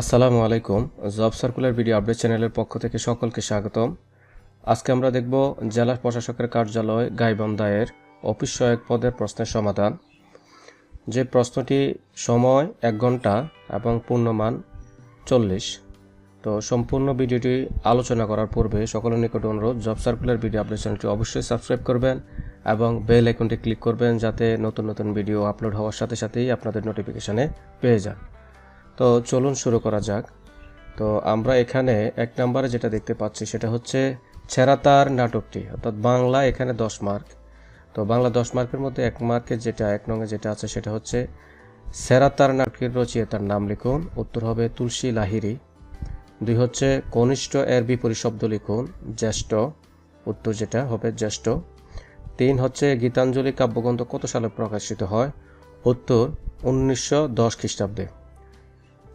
আসসালামু আলাইকুম। Job circular video update চ্যানেলের পক্ষ থেকে সকলকে স্বাগতম। আজকে আমরা দেখব জেলা প্রশাসকের কার্যালয় গাইবান্ধায়ের অফিস সহায়ক পদের প্রশ্নের সমাধান। যে প্রশ্নটি সময় এক ঘণ্টা এবং পূর্ণমান চল্লিশ। তো সম্পূর্ণ ভিডিওটি আলোচনা করার পূর্বে সকলের নিকট অনুরোধ, জব সার্কুলার ভিডিও আপডেট চ্যানেলটি অবশ্যই সাবস্ক্রাইব করবেন এবং বেল আইকনটি ক্লিক করবেন যাতে নতুন নতুন ভিডিও আপলোড হওয়ার সাথে সাথেই আপনাদের নোটিফিকেশানে পেয়ে যান। তো চলুন শুরু করা যাক। তো আমরা এখানে এক নম্বরে যেটা দেখতে পাচ্ছি সেটা হচ্ছে ছেঁড়াতার নাটকটি, অর্থাৎ বাংলা এখানে দশ মার্ক। তো বাংলা দশ মার্কের মধ্যে এক মার্কের যেটা, এক নঙে যেটা আছে সেটা হচ্ছে সেরাতার নাটকের রচয়িতার নাম লিখুন, উত্তর হবে তুলসী লাহিরি দুই হচ্ছে কনিষ্ঠ এর বিপরীত শব্দ লিখুন, জ্যেষ্ঠ, উত্তর যেটা হবে জ্যেষ্ঠ। তিন হচ্ছে গীতাঞ্জলি কাব্যগ্রন্থ কত সালে প্রকাশিত হয়, উত্তর উনিশশো দশ খ্রিস্টাব্দে।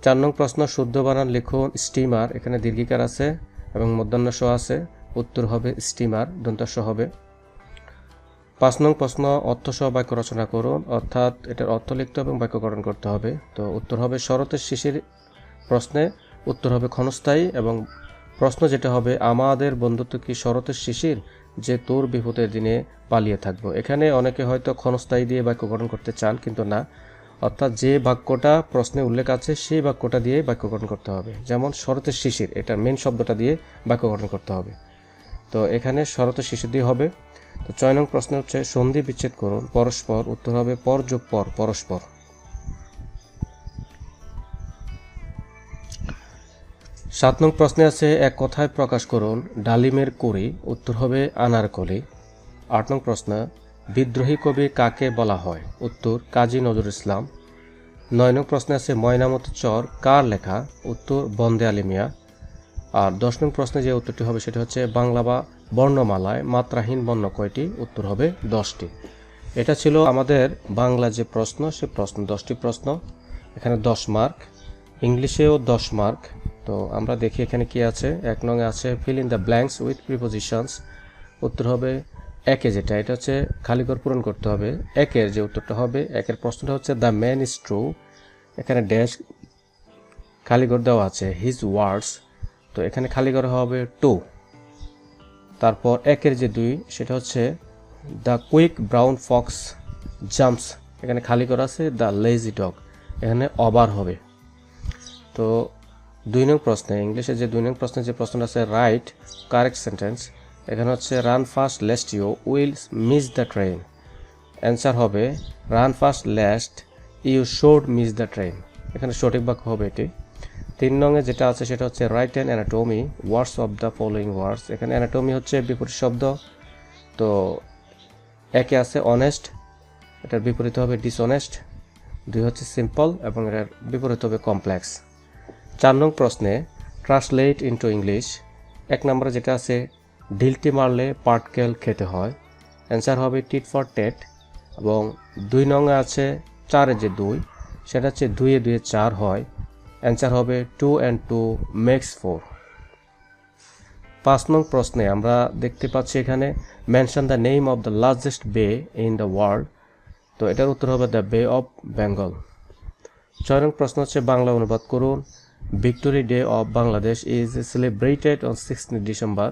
চার নং প্রশ্ন, শুদ্ধ বানান লিখুন, স্টিমার, এখানে দীর্ঘিকার আছে এবং মধ্যাহ্ন স আছে, উত্তর হবে স্টিমার দন্তস্ব হবে। পাঁচ নং প্রশ্ন অর্থ অর্থসহ বাক্য রচনা করুন, অর্থাৎ এটার অর্থ লিখতে হবে এবং বাক্যকরণ করতে হবে। তো উত্তর হবে শরতের শিশির প্রশ্নে, উত্তর হবে ক্ষণস্থায়ী এবং প্রশ্ন যেটা হবে, আমাদের বন্ধুত্ব কি শরতের শিশির? যে তোর বিপদের দিনে পালিয়ে থাকব। এখানে অনেকে হয়তো ক্ষণস্থায়ী দিয়ে বাক্যকরণ করতে চান, কিন্তু না। অর্থাৎ যে বাক্যটা প্রশ্নে উল্লেখ আছে, সেই বাক্যটা দিয়ে বাক্যকরণ করতে হবে। যেমন শরতের শিশির, এটা মেন শব্দটা দিয়ে বাক্যকরণ করতে হবে। তো এখানে শরতের শিশির দিয়ে হবে। তো ছয় নং প্রশ্ন হচ্ছে, সন্ধি বিচ্ছেদ করুন, পরস্পর, উত্তর হবে, পর যোগ পর, পরস্পর। সাত নং প্রশ্নে আছে, এক কথায় প্রকাশ করুন, ডালিমের করি উত্তর হবে, আনারকলি। আট নং প্রশ্ন বিদ্রোহী কবি কাকে বলা হয়? উত্তর, কাজী নজরুল ইসলাম। নয় নং প্রশ্নে আছে, ময়নামত চর, কার লেখা? উত্তর, বন্দে আলিমিয়া আর দশ নং প্রশ্নে যে উত্তরটি হবে, সেটা হচ্ছে, বাংলা বা বর্ণমালায় মাত্রাহীন বর্ণ কয়টি? উত্তর হবে দশটি। এটা ছিল আমাদের বাংলা যে প্রশ্ন, সে প্রশ্ন, দশটি প্রশ্ন। এখানে দশ মার্ক, ইংলিশেও দশ মার্ক। তো আমরা দেখি এখানে কি আছে। এক নঙে আছে, fill in the blanks with prepositions. উত্তর হবে একে যেটা, এটা হচ্ছে খালিঘর পূরণ করতে হবে। একের যে উত্তরটা হবে, একের প্রশ্নটা হচ্ছে দ্য ম্যান ইজ ট্রু এখানে ড্যাশ খালিঘর দেওয়া আছে হিজ ওয়ার্ডস তো এখানে খালিঘর হবে টু তারপর একের যে দুই, সেটা হচ্ছে the quick brown fox jumps এখানে খালি করা আছে দ্য লেজি ডগ এখানে অবার হবে। তো দুই নং প্রশ্নে, ইংলিশে যে দুই নং প্রশ্নে যে প্রশ্নটা আছে রাইট কারেক্ট সেন্টেন্স এখানে হচ্ছে run fast lest you will miss the train answer হবে run fast lest you should miss the train এখানে সঠিক বাক্য হবে এটি। তিন নঙে যেটা আছে সেটা হচ্ছে write and anatomy words of the following words এখানে অ্যানাটমি হচ্ছে বিপরীত শব্দ। তো একে আছে অনেস্ট এটার বিপরীত হবে ডিসঅনেস্ট দুই হচ্ছে সিম্পল এবং এটার বিপরীত হবে কমপ্লেক্স চার নং প্রশ্নে ট্রান্সলেট ইন্টু ইংলিশ এক নম্বরে যেটা আছে ঢিলটি মারলে পাটকেল খেতে হয়। অ্যান্সার হবে টিট ফর টেট এবং দুই নঙে আছে চারে যে দুই, সেটা হচ্ছে দুইয়ে দুয়ে চার হয়। অ্যান্সার হবে two and two makes four পাঁচ নং প্রশ্নে আমরা দেখতে পাচ্ছি এখানে mention the name of the largest bay in the world তো এটার উত্তর হবে দ্য বে অফ বেঙ্গল ছয় নং প্রশ্ন হচ্ছে বাংলা অনুবাদ করুন। Victory day of Bangladesh is celebrated on sixteen December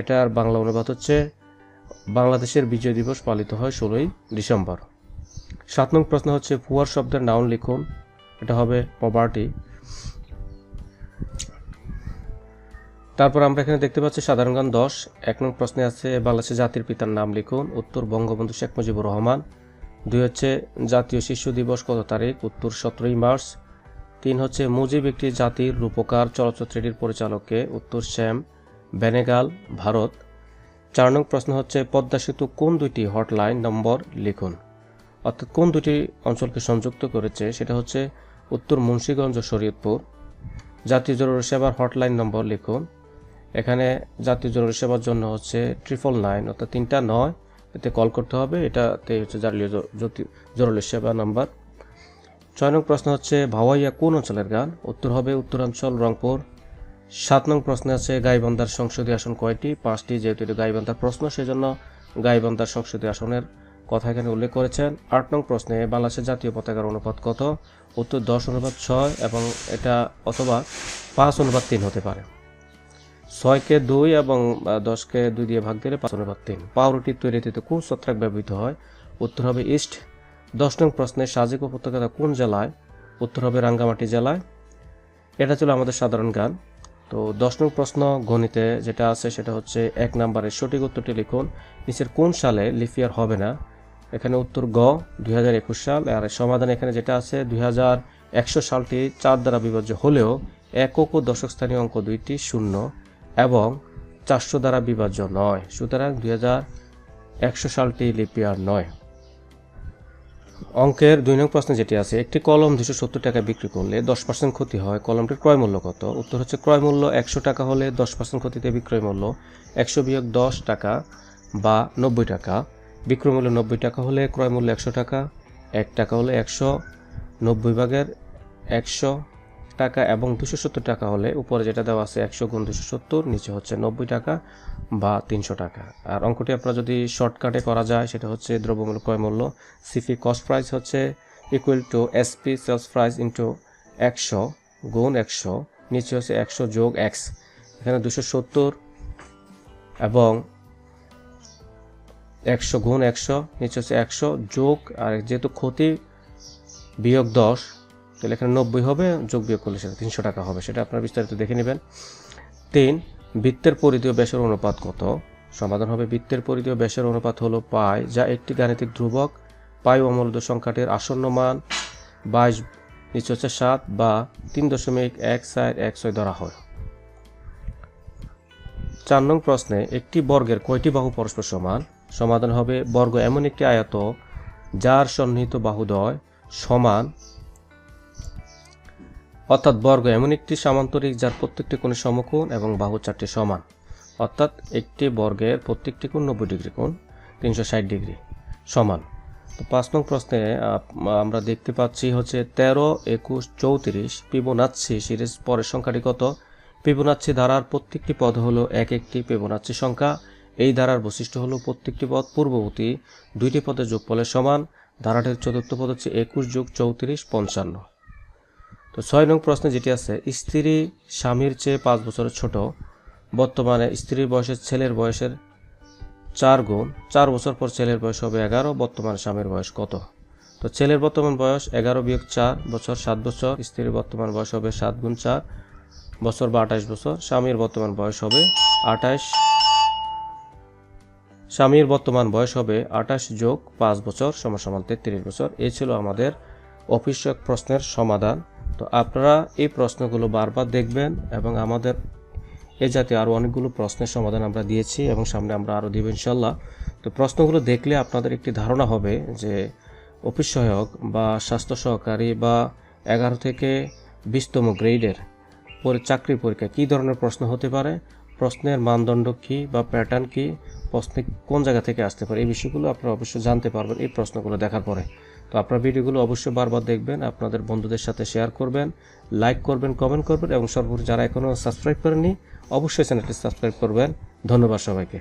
এটার বাংলা অনুবাদ হচ্ছে, বাংলাদেশের বিজয় দিবস পালিত হয় ষোলোই ডিসেম্বর। সাত নং প্রশ্ন হচ্ছে পুয়ার শব্দের নাউন লিখুন। এটা হবে পভার্টি তারপর আমরা এখানে দেখতে পাচ্ছি, সাধারণ গান দশ। এক নং প্রশ্নে আছে, বাংলাদেশের জাতির পিতার নাম লিখুন। উত্তর, বঙ্গবন্ধু শেখ মুজিবুর রহমান। দুই হচ্ছে, জাতীয় শিশু দিবস কত তারিখ? উত্তর, সতেরোই মার্চ। তিন হচ্ছে, মুজিব একটি জাতির রূপকার চলচ্চিত্রটির পরিচালককে। উত্তর, শ্যাম। বেনেগাল, ভারত। চার নং প্রশ্ন হচ্ছে, পদ্মা সেতু কোন দুইটি হটলাইন নম্বর লিখুন? অর্থাৎ কোন দুটি অঞ্চলকে সংযুক্ত করেছে? সেটা হচ্ছে উত্তর মুন্সীগঞ্জ ও শরীয়তপুর। জাতীয় জরুরি সেবার হটলাইন নম্বর লিখুন। এখানে জাতীয় জরুরি সেবার জন্য হচ্ছে ট্রিপল নাইন, অর্থাৎ তিনটা নয়। এতে কল করতে হবে, এটাতে হচ্ছে জাতীয় জরুরি সেবা নাম্বার। ছয় নং প্রশ্ন হচ্ছে, ভাওয়াইয়া কোন অঞ্চলের গান? উত্তর হবে উত্তরাঞ্চল, রংপুর। সাত নং প্রশ্নে আছে গাইবান্ধার সংসদীয় আসন কয়টি? পাঁচটি, যেহেতু এটা গাইবান্ধার প্রশ্ন, সেজন্য গাইবান্ধার সংসদীয় আসনের কথা এখানে উল্লেখ করেছেন। আট নং প্রশ্নে বাংলাদেশের জাতীয় পতাকার অনুপাত কত? উত্তর দশ অনুপাত ছয় এবং এটা অথবা পাঁচ অনুপাত তিন হতে পারে। ছয়কে দুই এবং দশকে দুই দিয়ে ভাগ দিলে পাঁচ অনুপাত তিন। পাউরুটি তৈরিতে কোন ছত্রাক ব্যবহৃত হয়। উত্তর হবে ইস্ট। দশ নং প্রশ্নে সাজেক উপত্যকা কোন জেলায়? উত্তর হবে রাঙ্গামাটি জেলায়। এটা ছিল আমাদের সাধারণ গান তো দশ নং প্রশ্ন গণিতে যেটা আছে সেটা হচ্ছে এক নম্বরের সঠিক উত্তরটি লিখুন। নিচের কোন সালে লিফিয়ার হবে না? এখানে উত্তর গ, দুই হাজার একুশ সাল। আর সমাধান এখানে যেটা আছে, দুই হাজার একশো সালটি চার দ্বারা বিভাজ্য হলেও একক ও দশক স্থানীয় অঙ্ক দুইটি শূন্য এবং চারশো দ্বারা বিভাজ্য নয়। সুতরাং দুই হাজার একশো সালটি লিপিয়ার নয়। অঙ্কের দুই নং প্রশ্নে যেটি আছে, একটি কলম দুশো সত্তর টাকা বিক্রি করলে দশ পার্সেন্ট ক্ষতি হয়, কলমটির ক্রয় মূল্য কত? উত্তর হচ্ছে ক্রয় মূল্য একশো টাকা হলে দশ পার্সেন্ট ক্ষতিতে বিক্রয় মূল্য একশো বিয়োগ দশ টাকা বা নব্বই টাকা। বিক্রয় মূল্য নব্বই টাকা হলে ক্রয় মূল্য একশো টাকা, এক টাকা হলে একশো, নব্বই ভাগের একশো টাকা এবং দুশো সত্তর টাকা হলে উপরে যেটা দেওয়া আছে একশো গুণ দুশো সত্তর, নিচে হচ্ছে নব্বই টাকা বা তিনশো টাকা। আর অঙ্কটি আপনারা যদি শর্টকাটে করা যায়, সেটা হচ্ছে দ্রব্যমূল্য ক্রয় মূল্য সিফি কস্ট প্রাইস হচ্ছে equal to SP sales price into একশো গুণ একশো, নিচে হচ্ছে একশো যোগ এক্স এখানে দুশো সত্তর এবং একশো গুণ একশো, নিচে হচ্ছে একশো যোগ, আর যেহেতু ক্ষতি বিয়োগ দশ তাহলে এখানে নব্বই হবে, যোগ বিয়োগ করলে সেটা তিনশো টাকা হবে। সেটা আপনারা বিস্তারিত দেখে নেবেন। তিন, বৃত্তের পরিধি ও ব্যাসের অনুপাত কত? সমাধান হবে, বৃত্তের পরিধি ও ব্যাসের অনুপাত হলো পাই, যা একটি গাণিতিক ধ্রুবক। পাই অমূল্য সংখ্যাটির আসন্ন মান, বাইশ নিচে হচ্ছে সাত বা তিন দশমিক এক চার এক ছয় ধরা হয়। চার নং প্রশ্নে একটি বর্গের কয়টি বাহু পরস্পর সমান? সমাধান হবে, বর্গ এমন একটি আয়ত যার সন্নিহিত বাহুদয় সমান অর্থাৎ বর্গ এমন একটি সামান্তরিক যার প্রত্যেকটি কোণে সমকোণ এবং বাহু চারটি সমান। অর্থাৎ একটি বর্গের প্রত্যেকটি কোণ নব্বই ডিগ্রি কোণ, তিনশো ষাট ডিগ্রি সমান। তো পাঁচ নং প্রশ্নে আমরা দেখতে পাচ্ছি হচ্ছে তেরো একুশ চৌত্রিশ পিবোনাচ্ছি সিরিজ পরের সংখ্যাটি কত? পিবোনাচ্ছি ধারার প্রত্যেকটি পদ হলো এক একটি পিবোনাচ্ছি সংখ্যা। এই ধারার বৈশিষ্ট্য হলো প্রত্যেকটি পদ পূর্ববর্তী দুইটি পদের যোগফলের সমান। ধারাটির চতুর্থ পদ হচ্ছে একুশ যোগ চৌত্রিশ পঞ্চান্ন। তো ছয় নং প্রশ্নে যেটি আছে, স্ত্রী স্বামীর চেয়ে পাঁচ বছরের ছোট, বর্তমানে স্ত্রীর বয়সের ছেলের বয়সের চার গুণ, চার বছর পর ছেলের বয়স হবে এগারো, বর্তমানে স্বামীর বয়স কত? তো ছেলের বর্তমান বয়স এগারো বিয়োগ চার, বছর সাত বছর, স্ত্রীর বর্তমান বয়স হবে সাত গুণ চার, বছর বা আঠাশ বছর, স্বামীর বর্তমান বয়স হবে আঠাশ, স্বামীর বর্তমান বয়স হবে আঠাশ যোগ পাঁচ বছর সমান সমান তেত্রিশ বছর। এই ছিল আমাদের অফিসক প্রশ্নের সমাধান। তো আপনারা এই প্রশ্নগুলো বারবার দেখবেন এবং আমাদের এ জাতীয় আরও অনেকগুলো প্রশ্নের সমাধান আমরা দিয়েছি এবং সামনে আমরা আরও দিব ইনশাল্লাহ। তো প্রশ্নগুলো দেখলে আপনাদের একটি ধারণা হবে যে অফিস সহায়ক বা স্বাস্থ্য সহকারী বা এগারো থেকে বিশতম গ্রেডের পরে চাকরি পরীক্ষা কী ধরনের প্রশ্ন হতে পারে, প্রশ্নের মানদণ্ড কী বা প্যাটার্ন কী, প্রশ্নে কোন জায়গা থেকে আসতে পারে, এই বিষয়গুলো আপনারা অবশ্যই জানতে পারবেন এই প্রশ্নগুলো দেখার পরে। তো আপনার ভিডিওগুলো অবশ্যই বারবার দেখবেন, আপনাদের বন্ধুদের সাথে শেয়ার করবেন লাইক করবেন কমেন্ট করবেন, এবং সর্বোপরি যারা এখনও সাবস্ক্রাইব করেননি, অবশ্যই চ্যানেলটি সাবস্ক্রাইব করবেন। ধন্যবাদ সবাইকে।